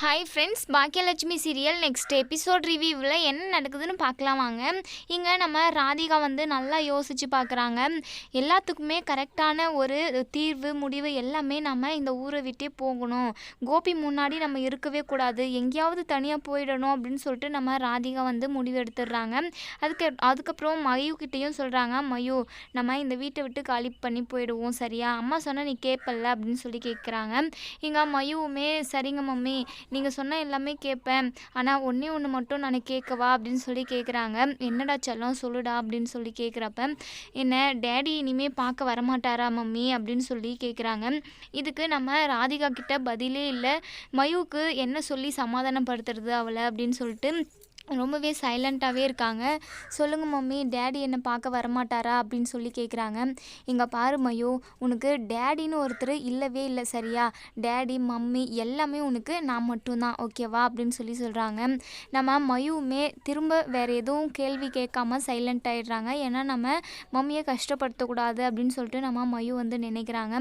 Hi friends Baakiyalakshmi serial next episode ரிவ்யூவில் என்ன நடக்குதுன்னு பார்க்கலாம் வாங்க. இங்கே நம்ம ராதிகா வந்து நல்லா யோசித்து பார்க்குறாங்க. எல்லாத்துக்குமே கரெக்டான ஒரு தீர்வு முடிவு எல்லாமே நம்ம இந்த ஊரை விட்டே போகணும். கோபி முன்னாடி நம்ம இருக்கவே கூடாது. எங்கேயாவது தனியாக போயிடணும் அப்படின்னு சொல்லிட்டு நம்ம ராதிகா வந்து முடிவு எடுத்துடுறாங்க. அதுக்கு அதுக்கப்புறம் மயுக்கிட்டேயும் சொல்கிறாங்க மயு நம்ம இந்த வீட்டை விட்டு காலி பண்ணி போயிடுவோம் சரியா? அம்மா சொன்னால் நீ கேட்பல்ல அப்படின்னு சொல்லி கேட்குறாங்க இங்கே மயுவுமே சரிங்க மம்மி நீங்கள் சொன்ன எல்லாமே கேட்பேன் ஆனால் ஒன்றே ஒன்று மட்டும் நான் கேட்கவா அப்படின்னு சொல்லி கேட்குறாங்க என்னடா செல்லம் சொல்லுடா அப்படின்னு சொல்லி கேட்குறப்ப என்ன டேடி இனிமேல் பார்க்க வரமாட்டாரா மம்மி? அப்படின்னு சொல்லி கேட்குறாங்க இதுக்கு நம்ம ராதிகா கிட்ட பதிலே இல்லை. மயுவுக்கு என்ன சொல்லி சமாதானப்படுத்துறது அவளை அப்படின்னு சொல்லிட்டு ரொம்பவே சைலண்ட்டாகவே இருக்காங்க. சொல்லுங்கள் மம்மி டேடி என்னை பார்க்க வரமாட்டாரா? அப்படின்னு சொல்லி கேட்குறாங்க இங்கே பாரு மயோ உனக்கு டேடின்னு ஒருத்தர் இல்லவே இல்லை சரியா? டேடி மம்மி எல்லாமே உனக்கு நான் மட்டும்தான் ஓகேவா? அப்படின்னு சொல்லி சொல்கிறாங்க நம்ம மயுவுமே திரும்ப வேறு எதுவும் கேள்வி கேட்காம சைலண்ட் ஆகிடுறாங்க ஏன்னா நம்ம மம்மியை கஷ்டப்படுத்தக்கூடாது அப்படின்னு சொல்லிட்டு நம்ம மயு வந்து நினைக்கிறாங்க.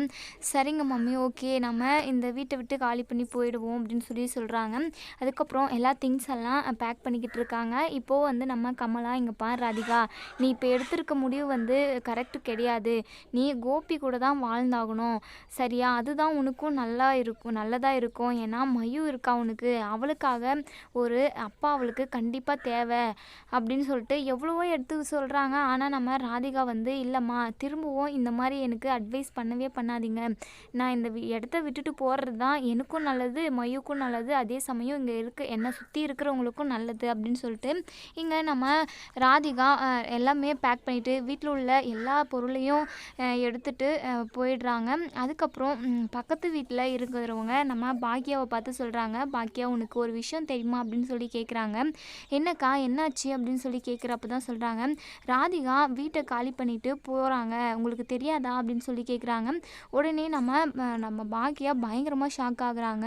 சரிங்க மம்மி ஓகே நம்ம இந்த வீட்டை விட்டு காலி பண்ணி போயிடுவோம் அப்படின்னு சொல்லி சொல்கிறாங்க அதுக்கப்புறம் எல்லா திங்ஸ் எல்லாம் பேக் பண்ணிக்கிட்டு இருக்காங்க இப்போது வந்து நம்ம கமலா இங்கே பார் ராதிகா நீ இப்போ எடுத்திருக்க முடிவு வந்து கரெக்டு கிடையாது. நீ கோபி கூட தான் வாழ்ந்தாகணும். சரியா? அதுதான் உனக்கும் நல்லா இருக்கும் நல்லதாக இருக்கும். ஏன்னா மயு இருக்கா உனக்கு. அவளுக்காக ஒரு அப்பா அவளுக்கு கண்டிப்பாக தேவை அப்படின்னு சொல்லிட்டு எவ்வளவோ எடுத்து சொல்கிறாங்க ஆனால் நம்ம ராதிகா வந்து இல்லைம்மா திரும்பவும் இந்த மாதிரி எனக்கு அட்வைஸ் பண்ணவே பண்ணாதீங்க. நான் இந்த வி- இடத்த விட்டுட்டு போகிறது தான் எனக்கும் நல்லது மயுக்கும் நல்லது. அதே சமயம் இங்கே இருக்க என்னை சுற்றி இருக்கிறவங்களுக்கும் நல்லது அப்படின்னு அப்படின்னு சொல்லிட்டு இங்கே நம்ம ராதிகா எல்லாமே பேக் பண்ணிவிட்டு வீட்டில் உள்ள எல்லா பொருளையும் எடுத்துட்டு போயிடுறாங்க. அதுக்கப்புறம் பக்கத்து வீட்டில் இருக்கிறவங்க நம்ம பாக்கியாவை பார்த்து சொல்கிறாங்க பாக்கியா உனக்கு ஒரு விஷயம் தெரியுமா? அப்படின்னு சொல்லி கேட்குறாங்க என்னக்கா என்னாச்சு? அப்படின்னு சொல்லி கேட்குறப்ப தான் சொல்கிறாங்க ராதிகா வீட்டை காலி பண்ணிட்டு போகிறாங்க உங்களுக்கு தெரியாதா? அப்படின்னு சொல்லி கேட்குறாங்க உடனே நம்ம நம்ம பாக்கியா பயங்கரமாக ஷாக் ஆகுறாங்க.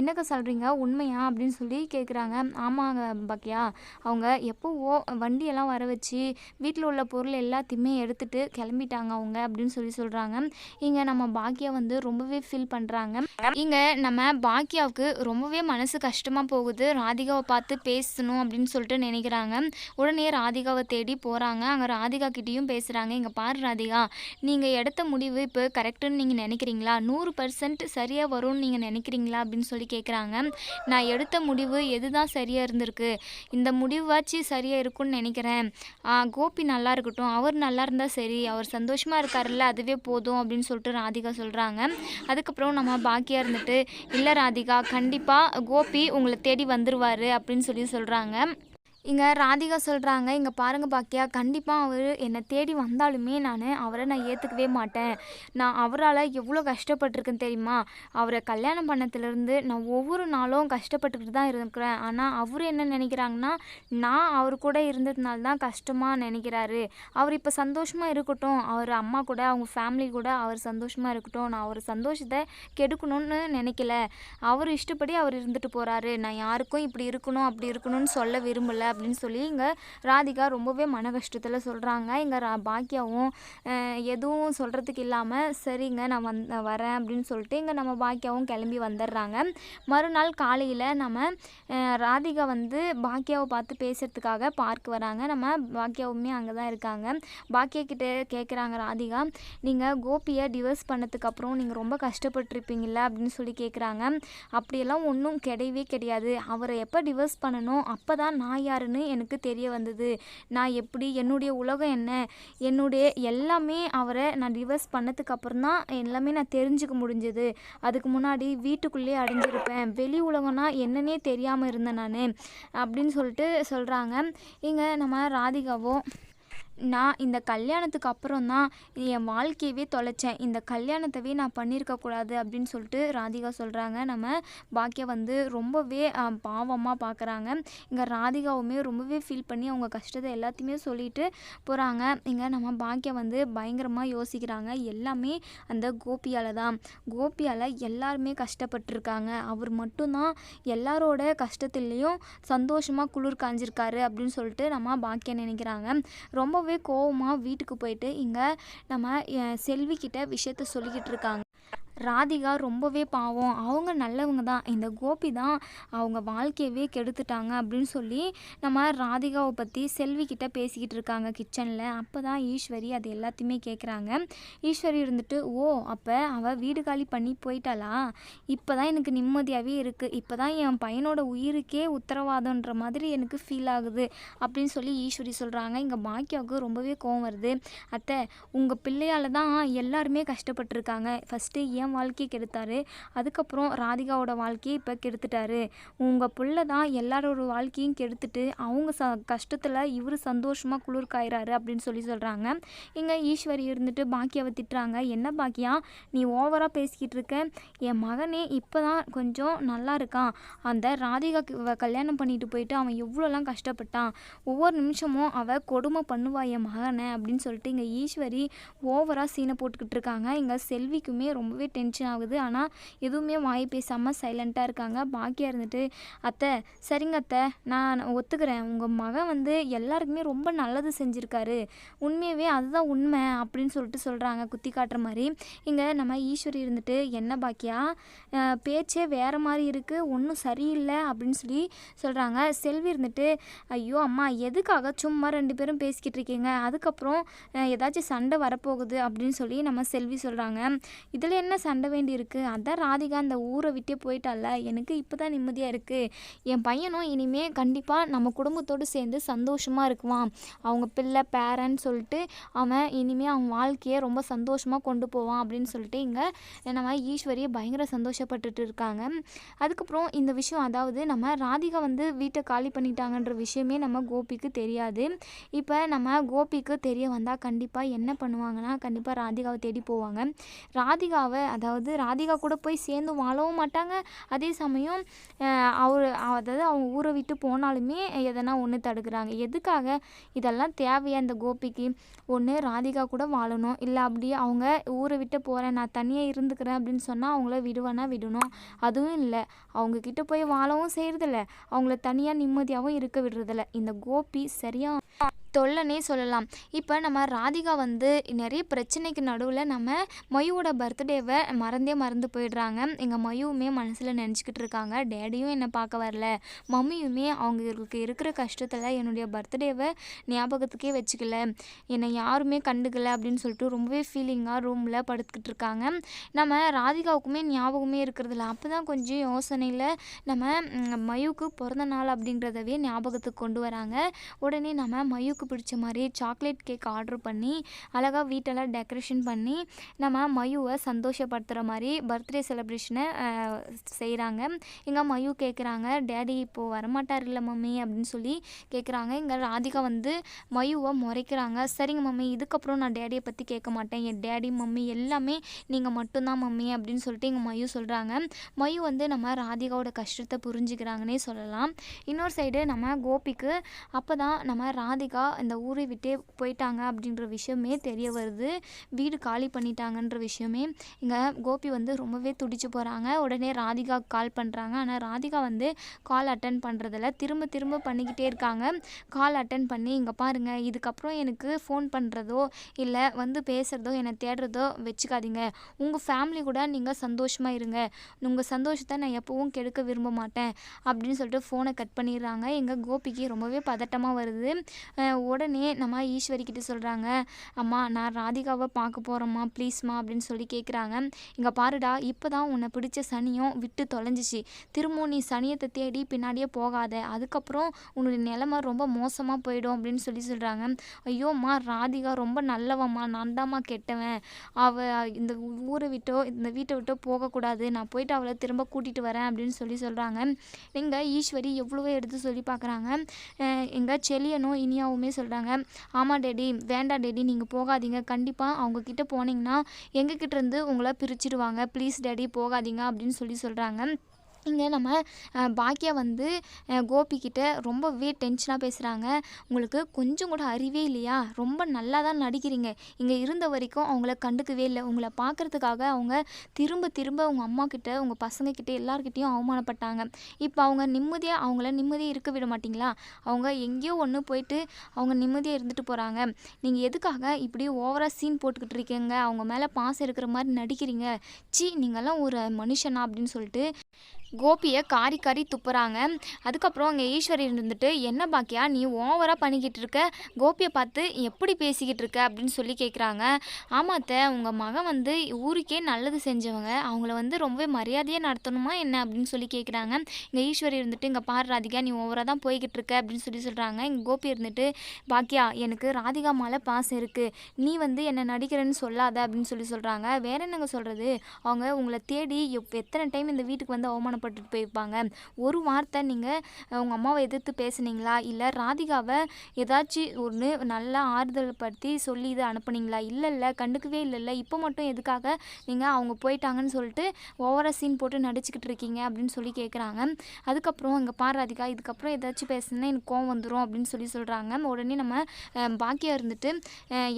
என்னக்கா சொல்கிறீங்க உண்மையா? அப்படின்னு சொல்லி கேட்குறாங்க ஆமாங்க பாக்கியா அவங்க எப்போவோ வண்டியெல்லாம் வர வச்சு வீட்டில் உள்ள பொருள் எல்லாத்தையுமே எடுத்துட்டு கிளம்பிட்டாங்க அவங்க அப்படின்னு சொல்லி சொல்கிறாங்க இங்கே நம்ம பாக்கியா வந்து ரொம்பவே ஃபீல் பண்ணுறாங்க இங்கே நம்ம பாக்கியாவுக்கு ரொம்பவே மனசு கஷ்டமாக போகுது. ராதிகாவை பார்த்து பேசணும் அப்படின்னு சொல்லிட்டு நினைக்கிறாங்க. உடனே ராதிகாவை தேடி போகிறாங்க அங்கே ராதிகா கிட்டேயும் பேசுகிறாங்க இங்கே பாரு ராதிகா நீங்கள் எடுத்த முடிவு இப்போ கரெக்டுன்னு நீங்கள் நினைக்கிறீங்களா? நூறு பர்சன்ட் சரியாக வரும்னு நீங்கள் நினைக்கிறீங்களா அப்படின்னு சொல்லி கேட்குறாங்க நான் எடுத்த முடிவு எதுதான் சரியாக இருந்திருக்கு? இந்த முடிவாச்சு சரியாக இருக்கும்னு நினைக்கிறேன். கோபி நல்லா இருக்கட்டும். அவர் நல்லா இருந்தால் சரி. அவர் சந்தோஷமாக இருக்காருல்ல அதுவே போதும் அப்படின்னு சொல்லிட்டு ராதிகா சொல்கிறாங்க அதுக்கப்புறம் நம்ம பாக்கியாக இருந்துட்டு இல்லை ராதிகா கண்டிப்பாக கோபி உங்களை தேடி வந்துருவார் அப்படின்னு சொல்லி சொல்கிறாங்க இங்கே ராதிகா சொல்கிறாங்க இங்கே பாருங்க பாக்கியா கண்டிப்பாக அவர் என்னை தேடி வந்தாலுமே நான் அவரை நான் ஏற்றுக்கவே மாட்டேன். நான் அவரால் எவ்வளோ கஷ்டப்பட்டிருக்கேன் தெரியுமா? அவரை கல்யாணம் பண்ணதுலேருந்து நான் ஒவ்வொரு நாளும் கஷ்டப்பட்டுக்கிட்டு தான் இருக்கிறேன். ஆனால் அவர் என்ன நினைக்கிறாங்கன்னா நான் அவர் கூட இருந்ததுனால தான் கஷ்டமாக நினைக்கிறாரு. அவர் இப்போ சந்தோஷமாக இருக்கட்டும். அவர் அம்மா கூட அவங்க ஃபேமிலி கூட அவர் சந்தோஷமாக இருக்கட்டும். நான் அவர் சந்தோஷத்தை கெடுக்கணும்னு நினைக்கல. அவர் இஷ்டப்படி அவர் இருந்துட்டு போகிறாரு நான் யாருக்கும் இப்படி இருக்கணும் அப்படி இருக்கணும்னு சொல்ல விரும்பலை. அப்படின்னு சொல்லி இங்கே ராதிகா ரொம்பவே மன கஷ்டத்தில் சொல்கிறாங்க இங்கே ரா பாக்கியாவும் எதுவும் சொல்கிறதுக்கு இல்லாமல் சரிங்க நான் வந் வரேன் அப்படின்னு சொல்லிட்டு இங்கே நம்ம பாக்கியாவும் கிளம்பி வந்துடுறாங்க. மறுநாள் காலையில் நம்ம ராதிகா வந்து பாக்கியாவை பார்த்து பேசுகிறதுக்காக பார்க் வராங்க. நம்ம பாக்கியாவுமே அங்கே தான் இருக்காங்க. பாக்கியா கிட்டே கேட்குறாங்க ராதிகா நீங்கள் கோபியை டிவோர்ஸ் பண்ணதுக்கப்புறம் நீங்கள் ரொம்ப கஷ்டப்பட்டிருப்பீங்கள்ல அப்படின்னு சொல்லி கேட்குறாங்க அப்படியெல்லாம் ஒன்றும் கிடையவே கிடையாது. அவரை எப்போ டிவோர்ஸ் பண்ணணும்? அப்போ தான் நான் யார்? யாருன்னு எனக்கு தெரிய வந்தது. நான் எப்படி என்னுடைய உலகம் என்ன என்னுடைய எல்லாமே அவரை நான் டிவர்ஸ் பண்ணதுக்கு அப்புறம் தான் எல்லாமே நான் தெரிஞ்சுக்க முடிஞ்சது. அதுக்கு முன்னாடி வீட்டுக்குள்ளேயே அடைஞ்சிருப்பேன். வெளி உலகம்னா என்னன்னே தெரியாமல் இருந்தேன் நான் அப்படின்னு சொல்லிட்டு சொல்கிறாங்க இங்கே நம்ம ராதிகாவும் நான் இந்த கல்யாணத்துக்கு அப்புறம் தான் என் வாழ்க்கையவே தொலைச்சேன். இந்த கல்யாணத்தவே நான் பண்ணியிருக்கக்கூடாது அப்படின்னு சொல்லிட்டு ராதிகா சொல்கிறாங்க நம்ம பாக்கியா வந்து ரொம்பவே பாவமாக பார்க்குறாங்க இங்கே ராதிகாவுமே ரொம்பவே ஃபீல் பண்ணி அவங்க கஷ்டத்தை எல்லாத்தையுமே சொல்லிட்டு போகிறாங்க இங்கே நம்ம பாக்கியா வந்து பயங்கரமாக யோசிக்கிறாங்க. எல்லாமே அந்த கோபியால் தான். கோபியால் எல்லாருமே கஷ்டப்பட்டிருக்காங்க. அவர் மட்டும்தான் எல்லாரோட கஷ்டத்துலேயும் சந்தோஷமாக குளிர் காஞ்சிருக்காரு அப்படின்னு சொல்லிட்டு நம்ம பாக்கியா நினைக்கிறாங்க. ரொம்பவே கோவமாக வீட்டுக்கு போயிட்டு இங்கே நம்ம செல்விக்கிட்ட செல்வி கிட்ட விஷயத்த சொல்லிக்கிட்டு இருக்காங்க. ராதிகா ரொம்பவே பாவம். அவங்க நல்லவங்க தான். இந்த கோபி தான் அவங்க வாழ்க்கையவே கெடுத்துட்டாங்க அப்படின்னு சொல்லி நம்ம ராதிகாவை பற்றி செல்வி கிட்ட பேசிக்கிட்டு இருக்காங்க கிச்சனில் அப்போ தான் ஈஸ்வரி அது எல்லாத்தையுமே கேட்குறாங்க ஈஸ்வரி இருந்துட்டு ஓ அப்போ அவள் வீடு காலி பண்ணி போயிட்டாளா? இப்போ தான் எனக்கு நிம்மதியாகவே இருக்குது இப்போ தான் என் பையனோட உயிருக்கே உத்தரவாதன்ற மாதிரி எனக்கு ஃபீல் ஆகுது. அப்படின்னு சொல்லி ஈஸ்வரி சொல்கிறாங்க இங்கே பாக்கியாவுக்கு ரொம்பவே கோவம் வருது. அத்தை உங்கள் பிள்ளையால் தான் எல்லாருமே கஷ்டப்பட்டிருக்காங்க. ஃபஸ்ட்டு என் வாழ்க்கையை கெடுத்தாரு. அதுக்கப்புறம் ராதிகாவோட வாழ்க்கையை இப்போ கெடுத்துட்டாரு. உங்கள் புள்ள தான் எல்லாரோட வாழ்க்கையும் கெடுத்துட்டு அவங்க ச கஷ்டத்தில் இவர் சந்தோஷமாக குளிர் காயிறாரு அப்படின்னு சொல்லி சொல்கிறாங்க இங்கே ஈஸ்வரி இருந்துட்டு பாக்கியாவை திட்டுறாங்க. என்ன பாக்கியா நீ ஓவராக பேசிக்கிட்டு இருக்க? என் மகனே இப்போ தான் கொஞ்சம் நல்லா இருக்கான். அந்த ராதிகா கல்யாணம் பண்ணிட்டு போயிட்டு அவன் எவ்வளோலாம் கஷ்டப்பட்டான். ஒவ்வொரு நிமிஷமும் அவள் கொடுமை பண்ணுவா என் மகனை அப்படின்னு சொல்லிட்டு இங்கே ஈஸ்வரி ஓவராக சீனை போட்டுக்கிட்டு இருக்காங்க. இங்கே செல்விக்குமே ரொம்பவே டென்ஷன் ஆகுது. ஆனால் எதுவுமே வாய் பேசாமல் சைலண்ட்டாக இருக்காங்க. பாக்கியா இருந்துட்டு அத்தை சரிங்க அத்தை நான் ஒத்துக்கிறேன். உங்கள் மகன் வந்து எல்லாருக்குமே ரொம்ப நல்லது செஞ்சுருக்காரு. உண்மையவே அதுதான் உண்மை அப்படின்னு சொல்லிட்டு சொல்கிறாங்க குத்தி காட்டுற மாதிரி. இங்கே நம்ம ஈஸ்வரி இருந்துட்டு என்ன பாக்கியா? பேச்சே வேறு மாதிரி இருக்குது ஒன்றும் சரியில்லை அப்படின்னு சொல்லி சொல்கிறாங்க செல்வி இருந்துட்டு ஐயோ அம்மா எதுக்காக சும்மா ரெண்டு பேரும் பேசிக்கிட்டு இருக்கீங்க? அதுக்கப்புறம் ஏதாச்சும் சண்டை வரப்போகுது அப்படின்னு சொல்லி நம்ம செல்வி சொல்கிறாங்க இதில் என்ன சண்டை வேண்டி இருக்குது அதான் ராதிகா அந்த ஊரை விட்டே போயிட்டால. எனக்கு இப்போ தான் நிம்மதியாக இருக்குது என் பையனும் இனிமே கண்டிப்பாக நம்ம குடும்பத்தோடு சேர்ந்து சந்தோஷமாக இருக்குவான். அவங்க பிள்ளை பேரன்னு சொல்லிட்டு அவன் இனிமே அவன் வாழ்க்கையை ரொம்ப சந்தோஷமாக கொண்டு போவான் அப்படின்னு சொல்லிட்டு இங்கே நம்ம ஈஸ்வரியை பயங்கர சந்தோஷப்பட்டுட்டு இருக்காங்க. அதுக்கப்புறம் இந்த விஷயம் அதாவது நம்ம ராதிகா வந்து வீட்டை காலி பண்ணிட்டாங்கன்ற விஷயமே நம்ம கோபிக்கு தெரியாது. இப்போ நம்ம கோபிக்கு தெரிய வந்தால் கண்டிப்பாக என்ன பண்ணுவாங்கன்னா கண்டிப்பாக ராதிகாவை தேடி போவாங்க. ராதிகாவை அதாவது ராதிகா கூட போய் சேர்ந்து வாழவும் மாட்டாங்க. அதே சமயம் அவர் அதாவது அவங்க ஊரை விட்டு போனாலுமே எதனா ஒன்று தடுக்கிறாங்க. எதுக்காக இதெல்லாம் தேவையா இந்த கோபிக்கு? ஒன்று ராதிகா கூட வாழணும். இல்லை அப்படியே அவங்க ஊரை விட்டு போகிறேன் நான் தனியாக இருந்துக்கிறேன் அப்படின்னு சொன்னால் அவங்கள விடுவேனா விடணும். அதுவும் இல்லை. அவங்க கிட்ட போய் வாழவும் செய்கிறதில்ல அவங்கள தனியாக நிம்மதியாகவும் இருக்க விடுறதில்ல. இந்த கோபி சரியா தொல்லனே சொல்லலாம். இப்போ நம்ம ராதிகா வந்து நிறைய பிரச்சனைக்கு நடுவில் நம்ம மயுவோட பர்த்டேவை மறந்தே மறந்து போயிடுறாங்க. எங்கள் மயுவுமே மனசில் நினச்சிக்கிட்டு இருக்காங்க. டேடியும் என்னை பார்க்க வரல. மம்மியுமே அவங்களுக்கு இருக்கிற கஷ்டத்தில் என்னுடைய பர்த்டேவை ஞாபகத்துக்கே வச்சுக்கல. என்னை யாருமே கண்டுக்கல அப்படின்னு சொல்லிட்டு ரொம்பவே ஃபீலிங்காக ரூமில் படுத்துக்கிட்டு இருக்காங்க. நம்ம ராதிகாவுக்குமே ஞாபகமே இருக்கிறதில்ல. அப்போ தான் கொஞ்சம் யோசனையில் நம்ம மயுக்கு பிறந்த நாள் அப்படின்றதவே ஞாபகத்துக்கு கொண்டு வராங்க. உடனே நம்ம மயுக்கு பிடிச்ச மாதிரி சாக்லேட் கேக் ஆர்டர் பண்ணி அழகாக வீட்டெல்லாம் டெக்கரேஷன் பண்ணி நம்ம மயுவை சந்தோஷப்படுத்துகிற மாதிரி பர்த்டே செலிப்ரேஷனை செய்கிறாங்க எங்கள் மயு கேட்குறாங்க டேடி இப்போது வரமாட்டார் இல்லை மம்மி அப்படின்னு சொல்லி கேட்குறாங்க இங்கே ராதிகா வந்து மயுவை முறைக்கிறாங்க. சரிங்க மம்மி இதுக்கப்புறம் நான் டேடியை பற்றி கேட்க மாட்டேன். என் டேடி மம்மி எல்லாமே நீங்கள் மட்டும்தான் மம்மி அப்படின்னு சொல்லிட்டு எங்கள் மயு சொல்கிறாங்க மயு வந்து நம்ம ராதிகாவோட கஷ்டத்தை புரிஞ்சுக்கிறாங்கன்னே சொல்லலாம். இன்னொரு சைடு நம்ம கோபிக்கு அப்போ தான் நம்ம ராதிகா இந்த ஊரை விட்டே போயிட்டாங்க அப்படின்ற விஷயமே தெரிய வருது. வீடு காலி பண்ணிட்டாங்கன்ற விஷயமே. இங்கே கோபி வந்து ரொம்பவே துடிச்சு போகிறாங்க உடனே ராதிகா கால் பண்ணுறாங்க ஆனால் ராதிகா வந்து கால் அட்டன் பண்ணுறதில்ல திரும்ப திரும்ப பண்ணிக்கிட்டே இருக்காங்க. கால் அட்டன் பண்ணி இங்கே பாருங்கள் இதுக்கப்புறம் எனக்கு ஃபோன் பண்ணுறதோ இல்லை வந்து பேசுகிறதோ என்னை தேடுறதோ வச்சுக்காதீங்க. உங்கள் ஃபேமிலி கூட நீங்கள் சந்தோஷமாக இருங்க. உங்கள் சந்தோஷத்தை நான் எப்போவும் கெடுக்க விரும்ப மாட்டேன். அப்படின்னு சொல்லிட்டு ஃபோனை கட் பண்ணிடுறாங்க. எங்கள் கோபிக்கு ரொம்பவே பதட்டமாக வருது. உடனே நம்ம ஈஸ்வரி கிட்ட சொல்கிறாங்க அம்மா நான் ராதிகாவை பார்க்க போகிறோம்மா ப்ளீஸ்மா அப்படின்னு சொல்லி கேட்குறாங்க இங்கே பாருடா இப்போ தான் உன்னை பிடிச்ச சனியும் விட்டு தொலைஞ்சிச்சு. திரும்பவும் நீ சனியத்தை தேடி பின்னாடியே போகாத. அதுக்கப்புறம் உன்னுடைய நிலைமை ரொம்ப மோசமாக போயிடும் அப்படின்னு சொல்லி சொல்கிறாங்க ஐயோம்மா ராதிகா ரொம்ப நல்லவம்மா. நான் தாம்மா கெட்டவன். அவள் இந்த ஊரை விட்டோ இந்த வீட்டை விட்டோ போகக்கூடாது. நான் போயிட்டு அவளை திரும்ப கூட்டிகிட்டு வரேன் அப்படின்னு சொல்லி சொல்கிறாங்க எங்கள் ஈஸ்வரி எவ்வளவோ எடுத்து சொல்லி பார்க்குறாங்க எங்கள் செலியனும் இனியாவுமே சொல்கிறாங்க ஆமாம் டேடி. வேண்டாம் டேடி. நீங்கள் போகாதீங்க. கண்டிப்பாக அவங்கக்கிட்ட போனீங்கன்னா எங்ககிட்ட இருந்து உங்களை பிரிச்சிடுவாங்க. ப்ளீஸ் டேடி போகாதீங்க அப்படின்னு சொல்லி சொல்கிறாங்க இங்கே நம்ம பாக்கியா வந்து கோபிக்கிட்ட ரொம்பவே டென்ஷனாக பேசுகிறாங்க உங்களுக்கு கொஞ்சம் கூட அறிவே இல்லையா? ரொம்ப நல்லா தான் நடிக்கிறீங்க. இங்கே இருந்த வரைக்கும் அவங்கள கண்டுக்கவே இல்லை. உங்களை பார்க்கறதுக்காக அவங்க திரும்ப திரும்ப உங்கள் அம்மா கிட்ட உங்கள் பசங்கக்கிட்ட எல்லாருக்கிட்டேயும் அவமானப்பட்டாங்க. இப்போ அவங்க நிம்மதியாக அவங்கள நிம்மதியாக இருக்க விட மாட்டீங்களா? அவங்க எங்கேயோ ஒன்று போயிட்டு அவங்க நிம்மதியாக இருந்துட்டு போகிறாங்க நீங்கள் எதுக்காக இப்படி ஓவராக சீன் போட்டுக்கிட்டு இருக்கீங்க? அவங்க மேலே பாசம் இருக்கிற மாதிரி நடிக்கிறீங்க. சி நீங்கள்லாம் ஒரு மனுஷனா அப்படின்னு சொல்லிட்டு கோபியை காரி காரி துப்புறாங்க. அதுக்கப்புறம் அங்கே ஈஸ்வரி இருந்துட்டு என்ன பாக்கியா நீ ஓவராக பண்ணிக்கிட்டு இருக்க. கோபியை பார்த்து எப்படி பேசிக்கிட்டு இருக்க? அப்படின்னு சொல்லி கேட்குறாங்க ஆமாத்த உங்கள் மகன் வந்து ஊருக்கே நல்லது செஞ்சவங்க. அவங்கள வந்து ரொம்பவே மரியாதையாக நடத்தணுமா என்ன? அப்படின்னு சொல்லி கேட்குறாங்க இங்கே ஈஸ்வரி இருந்துட்டு இங்கே பாரு ராதிகா நீ ஓவராக தான் போய்கிட்டு இருக்க. அப்படின்னு சொல்லி சொல்கிறாங்க இங்கே கோபி இருந்துட்டு பாக்கியா எனக்கு ராதிகா மேலே பாசம் இருக்குது நீ வந்து என்னை நடிக்கிறேன்னு சொல்லாத. அப்படின்னு சொல்லி சொல்கிறாங்க வேற என்னங்க சொல்கிறது அவங்க உங்களை தேடி எத்தனை டைம் இந்த வீட்டுக்கு வந்து அவமானம் அவமானப்பட்டுட்டு போயிருப்பாங்க. ஒரு வார்த்தை நீங்கள் உங்கள் அம்மாவை எதிர்த்து பேசுனீங்களா? இல்லை ராதிகாவை ஏதாச்சும் ஒன்று நல்லா ஆறுதல் படுத்தி சொல்லி இதை அனுப்புனீங்களா? இல்லை இல்லை கண்டுக்கவே இல்லைல்ல. இப்போ மட்டும் எதுக்காக நீங்கள் அவங்க போயிட்டாங்கன்னு சொல்லிட்டு ஓவராக சீன் போட்டு நடிச்சுக்கிட்டு இருக்கீங்க அப்படின்னு சொல்லி கேட்குறாங்க அதுக்கப்புறம் இங்கே பாரு ராதிகா இதுக்கப்புறம் ஏதாச்சும் பேசுனா எனக்கு கோவம் வந்துடும் அப்படின்னு சொல்லி சொல்கிறாங்க உடனே நம்ம பாக்கியாக பாக்கியா இருந்துட்டு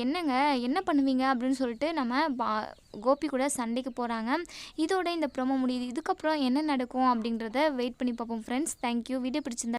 என்னங்க என்ன பண்ணுவீங்க அப்படின்னு சொல்லிட்டு நம்ம பா கோபி கூட சண்டைக்கு போகிறாங்க இதோட இந்த ப்ரோமோ முடியுது. இதுக்கப்புறம் என்ன நடக்கும் அப்படின்றத வெயிட் பண்ணி பார்ப்போம் ஃப்ரெண்ட்ஸ் தேங்க்யூ வீடியோ பிடிச்சிருந்தா